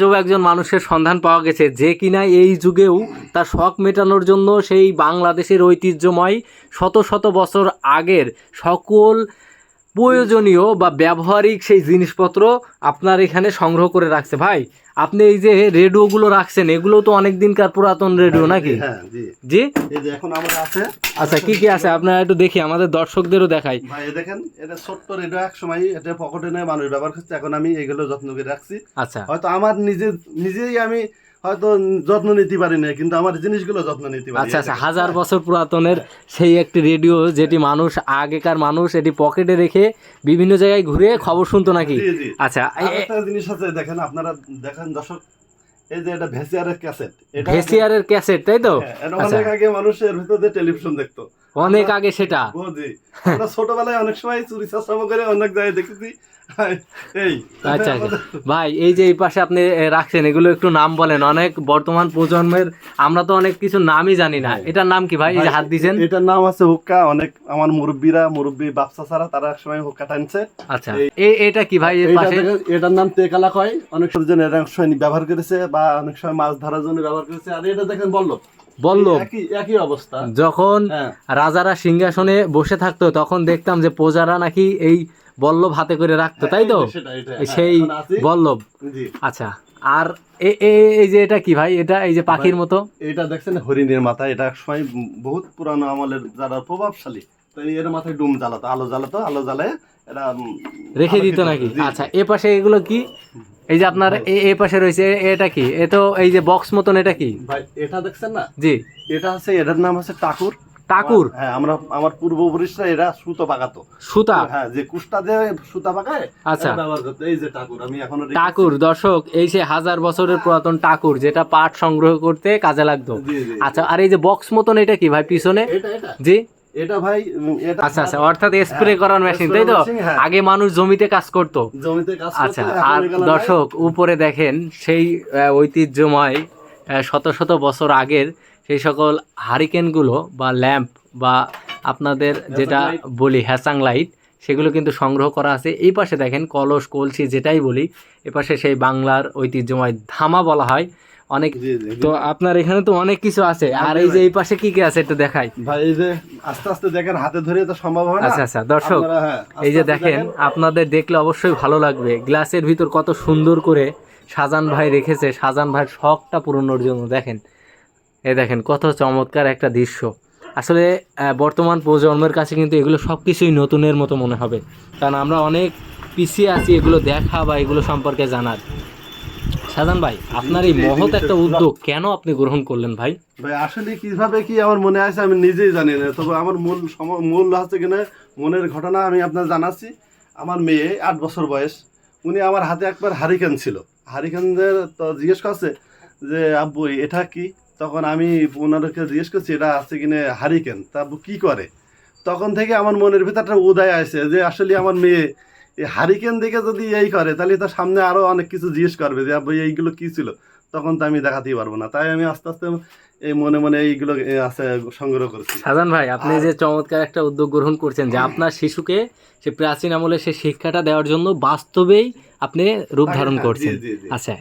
আজও একজন মানুষের সন্ধান পাওয়া গেছে যে কিনা এই যুগেও তার শখ মেটানোর জন্য সেই বাংলাদেশের ঐতিহ্যময় শত শত বছর আগের সকল প্রয়োজনীয় বা ব্যবহারিক সেই জিনিসপত্র আপনার এখানে সংগ্রহ করে রাখছে। ভাই আপনি এই যে রেডিওগুলো রাখছেন এগুলো তো অনেক দিনকার পুরাতন রেডিও নাকি? হ্যাঁ জি। জি? এখন আমার আছে। আচ্ছা কি কি আছে? আপনারা একটু দেখি আমাদের দর্শকদেরও দেখাই। ভাই দেখেন এটা ছোট্ট রেডিও এক সময় এটা পকেটে নিয়ে মানুষ ব্যবহার করছে। এখন আমি এগুলো যত্ন করে রাখছি। আচ্ছা। হয়তো আমার নিজে নিজেই আমি হয়তো যত্ন নিতে পারি না কিন্তু আমার জিনিসগুলো যত্ন নিতে পারি আচ্ছা আচ্ছা হাজার বছর পুরাতনের সেই একটি রেডিও যেটি মানুষ আগেকার মানুষ এটি পকেটে রেখে বিভিন্ন জায়গায় ঘুরে খবর শুনতো নাকি? আচ্ছা একটা জিনিস আছে দেখেন আপনারা দেখেন দর্শক এই যে এটা ভেসিয়ারের ক্যাসেট এটা ভেসিয়ারের ক্যাসেট তাই তো? হ্যাঁ, আচ্ছা। অনেক আগে মানুষের ভিতরে টেলিভিশন দেখতো। অনেক আগে সেটা। ছোটবেলায় অনেক সময় চুরি চাষামো করে অনেক জায়গায় দেখেছি। এই আচ্ছা আচ্ছা। ভাই এই যে এই পাশে আপনি রাখছেন এগুলো একটু নাম বলেন। অনেক বর্তমান প্রজন্মের আমরা তো অনেক কিছু নামই জানি না। এটার নাম কি ভাই? এই যে হাত দিছেন? এটার নাম আছে হুক্কা। অনেক আমার মুরব্বীরা মুরব্বী বাপসা ছাড়া তারা এক সময় হুক্কা টানছে। আচ্ছা। এই এটা কি ভাই এর এইটা পাশে? এটার নাম তেকালা কয়। অনেক সময় ব্যবহার করেছে বা অনেক সময় মাছ ধরার জন্য ব্যবহার করেছে। আর এটা দেখেন বলল বলল একই অবস্থা। যখন হ্যাঁ। রাজারা সিংহাসনে বসে থাকতো তখন দেখতাম যে প্রজারা নাকি এই বল্লভ হাতে করে রাখতো তাই তো? হ্যাঁ, এটা, হ্যাঁ, সেই বল্লভ। আচ্ছা আর এই যে এটা কি ভাই? এটা এই যে পাখির মতো? এটা দেখছেন হরিণের মাথা এটা এক সময় বহুত পুরানো আমলের যারা প্রভাবশালী তো এর মাথায় ডুম জ্বালাতো আলো জ্বালাতো আলো জ্বালায় রেখে দিত নাকি? আচ্ছা এ পাশে এগুলো কি? এই যে আপনার এ- পাশে রয়েছে এটা কি? এ তো এই যে বক্স মতন এটা কি? ভাই এটা দেখছেন না? জি। এটা আছে এটার নাম আছে টাকুর টাকুর হ্যাঁ আমরা আমার পূর্বপুরুষরা এরা সুতো পাকাতো সুতা? হ্যাঁ যে কুষ্টা দিয়ে সুতা পাকায় আচ্ছা। ব্যবহার করতো। এই যে টাকুর আমি এখনও। টাকুর দর্শক এই সে হাজার বছরের পুরাতন টাকুর যেটা পাট সংগ্রহ করতে কাজে লাগতো। আচ্ছা আর এই যে বক্স মতন এটা কি ভাই পিছনে? এটা এটা। জি? এটা ভাই এটা আচ্ছা আচ্ছা অর্থাৎ স্প্রে হ্যাঁ, করার মেশিন তাই তো? হ্যাঁ। আগে মানুষ জমিতে কাজ করতো। জমিতে কাজ করতো, আচ্ছা আর দর্শক উপরে দেখেন সেই ঐতিহ্যময় শত শত বছর আগের সেই সকল হারিকেনগুলো বা ল্যাম্প বা আপনাদের যেটা বলি হ্যাসাং লাইট সেগুলো কিন্তু সংগ্রহ করা আছে। এই পাশে দেখেন কলস কলসি যেটাই বলি এ পাশে সেই বাংলার ঐতিহ্যময় ধামা বলা হয়। অনেক। তো আপনার এখানে তো অনেক কিছু আছে। আর এই যে এই পাশে কি কি আছে একটু দেখাই। ভাই এই যে আস্তে আস্তে দেখেন হাতে ধরে তো সম্ভব হয় না। আচ্ছা আচ্ছা দর্শক হ্যাঁ, এই যে দেখেন আপনাদের দেখলে অবশ্যই ভালো লাগবে। গ্লাসের ভিতর কত সুন্দর করে সাজান ভাই রেখেছে। সাজান ভাইয়ের শখটা পূরণের জন্য দেখেন। এই দেখেন কত চমৎকার একটা দৃশ্য। আসলে বর্তমান প্রজন্মের কাছে কিন্তু এগুলো সব কিছুই নতুনের মতো মনে হবে। কারণ আমরা অনেক পিছিয়ে আছি এগুলো দেখা বা এগুলো সম্পর্কে জানার। সাজান ভাই, আপনার এই মহৎ একটা উদ্যোগ কেন আপনি গ্রহণ করলেন ভাই? ভাই, আসলে কীভাবে কি আমার মনে আছে আমি নিজেই জানি না। তবে আমার মূল মূল হচ্ছে কিনা, মনের ঘটনা আমি আপনার জানাচ্ছি। আমার মেয়ে আট বছর বয়স। উনি আমার হাতে একবার হারিকেন ছিল। হারিকেনদের তো জিজ্ঞেস করছে যে, আব্বু, এটা কি? তখন আমি ওনাদেরকে জিজ্ঞেস করছি, এটা আছে কিনা হারিকেন? তা কি করে? তখন থেকে আমার মনের ভিতরটা উদয় আসে যে, আসলে আমার মেয়ে এই হারিকেন দেখে যদি এই করে, তাহলে তো সামনে আরও অনেক কিছু জিজ্ঞেস করবে যে এইগুলো কী ছিল? তখন তো আমি দেখাতেই পারব না। তাই আমি আস্তে আস্তে এই মনে মনে এইগুলো আছে সংগ্রহ করছি। সাজান ভাই আপনি যে চমৎকার একটা উদ্যোগ গ্রহণ করছেন যে আপনার শিশুকে সে প্রাচীন আমলে সে শিক্ষাটা দেওয়ার জন্য বাস্তবেই আপনি রূপ ধারণ করছেন। আচ্ছা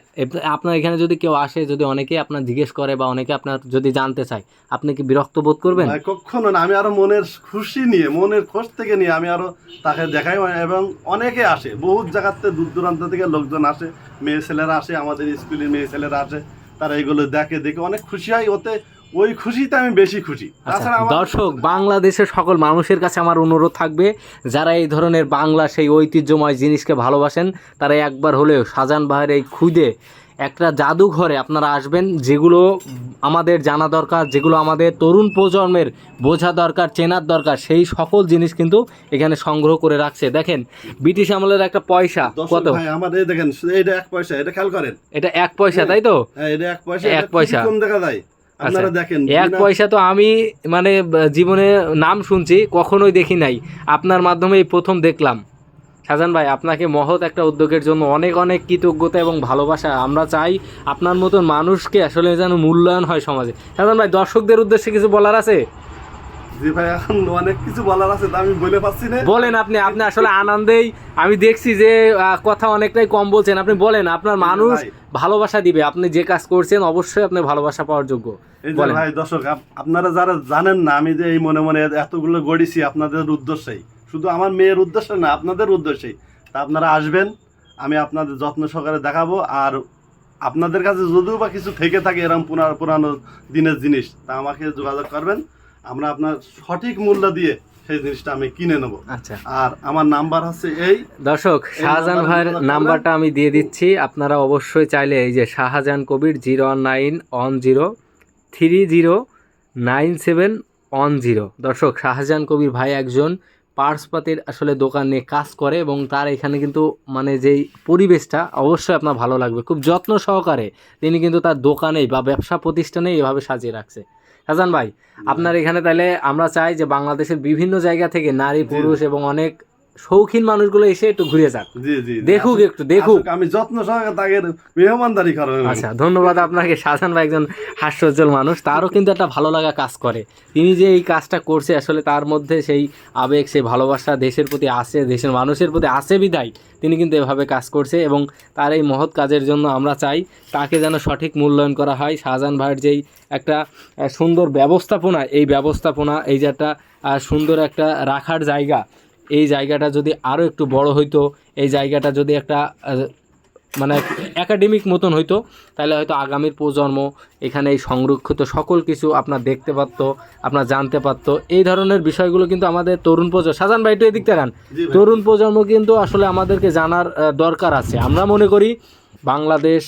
আপনার এখানে যদি কেউ আসে যদি অনেকে আপনার জিজ্ঞেস করে বা অনেকে আপনার যদি জানতে চায় আপনি কি বিরক্ত বোধ করবেন? কখনো না আমি আরও মনের খুশি নিয়ে মনের খোঁজ থেকে নিয়ে আমি আরও তাকে দেখাই এবং অনেকে আসে বহুত জায়গাতে দূর দূরান্ত থেকে লোকজন আসে মেয়ে ছেলেরা আসে আমাদের স্কুলের মেয়ে ছেলেরা আসে তারা এগুলো দেখে দেখে অনেক খুশি হয়। ওতে ওই খুশিতে আমি বেশি খুশি। আচ্ছা দর্শক বাংলাদেশের সকল মানুষের কাছে আমার অনুরোধ থাকবে যারা এই ধরনের বাংলা সেই ঐতিহ্যময় জিনিসকে ভালোবাসেন তারা একবার হলেও সাজান বাহারে এই খুদে একটা জাদুঘরে আপনারা আসবেন যেগুলো আমাদের জানা দরকার যেগুলো আমাদের তরুণ প্রজন্মের বোঝা দরকার চেনার দরকার সেই সকল জিনিস কিন্তু এখানে সংগ্রহ করে রাখছে। দেখেন ব্রিটিশ আমলের একটা পয়সা কত? এই দেখেন এটা এক পয়সা এটা খেয়াল করেন। এটা এক পয়সা তাই তো? হ্যাঁ এটা এক পয়সা এক পয়সা। কম দেখা যায়। আপনারা দেখেন এক পয়সা তো আমি মানে জীবনে নাম শুনছি কখনোই দেখি নাই। আপনার মাধ্যমে এই প্রথম দেখলাম। শাহজাহান ভাই আপনাকে মহৎ একটা উদ্যোগের জন্য অনেক অনেক কৃতজ্ঞতা এবং ভালোবাসা। আমরা চাই আপনার মতন মানুষকে আসলে যেন মূল্যায়ন হয় সমাজে। শাহজাহান ভাই দর্শকদের উদ্দেশ্যে কিছু বলার আছে? জি ভাই এখন অনেক কিছু বলার আছে আমি বলে পাচ্ছি না। বলেন আপনি আপনি আসলে আনন্দেই আমি দেখছি যে কথা অনেকটাই কম বলছেন। আপনি বলেন আপনার মানুষ ভালোবাসা দিবে। আপনি যে কাজ করছেন অবশ্যই আপনি ভালোবাসা পাওয়ার যোগ্য। ভাই দর্শক আপনারা যারা জানেন না আমি যে এই মনে মনে এতগুলো গড়িছি আপনাদের উদ্দেশ্যেই। শুধু আমার মেয়ের উদ্দেশ্যে না আপনাদের উদ্দেশ্যেই। তা আপনারা আসবেন আমি আপনাদের যত্ন সহকারে দেখাবো আর আপনাদের কাছে যদিও বা কিছু থেকে থাকে এরকম পুরা- পুরানো দিনের জিনিস তা আমাকে যোগাযোগ করবেন। আমরা আপনার সঠিক মূল্য দিয়ে সেই জিনিসটা আমি কিনে নেব। আচ্ছা। আর আমার নাম্বার হচ্ছে এই। দর্শক শাহজাহান ভাইয়ের নাম্বারটা আমি দিয়ে দিচ্ছি। আপনারা অবশ্যই চাইলে এই যে Shahjahan Kabir zero nine one zero three zero nine seven one zero. দর্শক শাহজাহান কবির ভাই একজন পার্সপাতির আসলে দোকানে কাজ করে এবং তার এখানে কিন্তু মানে যেই পরিবেশটা অবশ্যই আপনার ভালো লাগবে। খুব যত্ন সহকারে তিনি কিন্তু তার দোকানেই বা ব্যবসা প্রতিষ্ঠানে এভাবে সাজিয়ে রাখছে। শাহজাহান ভাই আপনার এখানে তাহলে আমরা চাই যে বাংলাদেশের বিভিন্ন জায়গা থেকে নারী পুরুষ এবং অনেক শৌখিন মানুষগুলো এসে একটু ঘুরে যাক। দেখুক একটু দেখুক। আমি যত্ন সহকারে তাদের মেহমানদারি করবেন আচ্ছা ধন্যবাদ আপনাকে। শাহজাহান ভাই একজন হাস্যোজ্জ্বল মানুষ তারও কিন্তু একটা ভালো লাগা কাজ করে। তিনি যে এই কাজটা করছে আসলে তার মধ্যে সেই আবেগ সেই ভালোবাসা দেশের প্রতি আসে দেশের মানুষের প্রতি আসে বিদায়। তিনি কিন্তু এভাবে কাজ করছে এবং তার এই মহৎ কাজের জন্য আমরা চাই তাকে যেন সঠিক মূল্যায়ন করা হয়। শাহজাহান ভাইয়ের যেই একটা সুন্দর ব্যবস্থাপনা এই ব্যবস্থাপনা এই যে একটা সুন্দর একটা রাখার জায়গা এই জায়গাটা যদি আরও একটু বড় হইতো এই জায়গাটা যদি একটা মানে একাডেমিক মতন হইতো তাহলে হয়তো আগামীর প্রজন্ম এখানে এই সংরক্ষিত সকল কিছু আপনার দেখতে পারতো আপনার জানতে পারতো। এই ধরনের বিষয়গুলো কিন্তু আমাদের তরুণ প্রজন্ম সাজান ভাই একটু এদিক ভাই। তরুণ প্রজন্ম কিন্তু আসলে আমাদেরকে জানার দরকার আছে। আমরা মনে করি বাংলাদেশ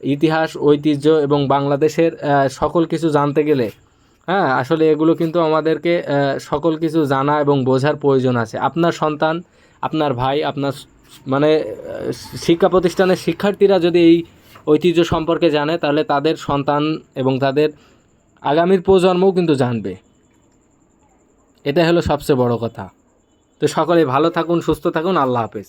ইতিহাস ঐতিহ্য এবং বাংলাদেশের সকল কিছু জানতে গেলে হ্যাঁ আসলে এগুলো কিন্তু আমাদেরকে সকল কিছু জানা এবং বোঝার প্রয়োজন আছে। আপনার সন্তান, আপনার ভাই, আপনার মানে শিক্ষা প্রতিষ্ঠানের শিক্ষার্থীরা যদি এই ঐতিহ্য সম্পর্কে জানে, তাহলে তাদের সন্তান এবং তাদের আগামীর প্রজন্মও কিন্তু জানবে। এটা হলো সবচেয়ে বড় কথা। তো সকলে ভালো থাকুন, সুস্থ থাকুন, আল্লাহ হাফেজ।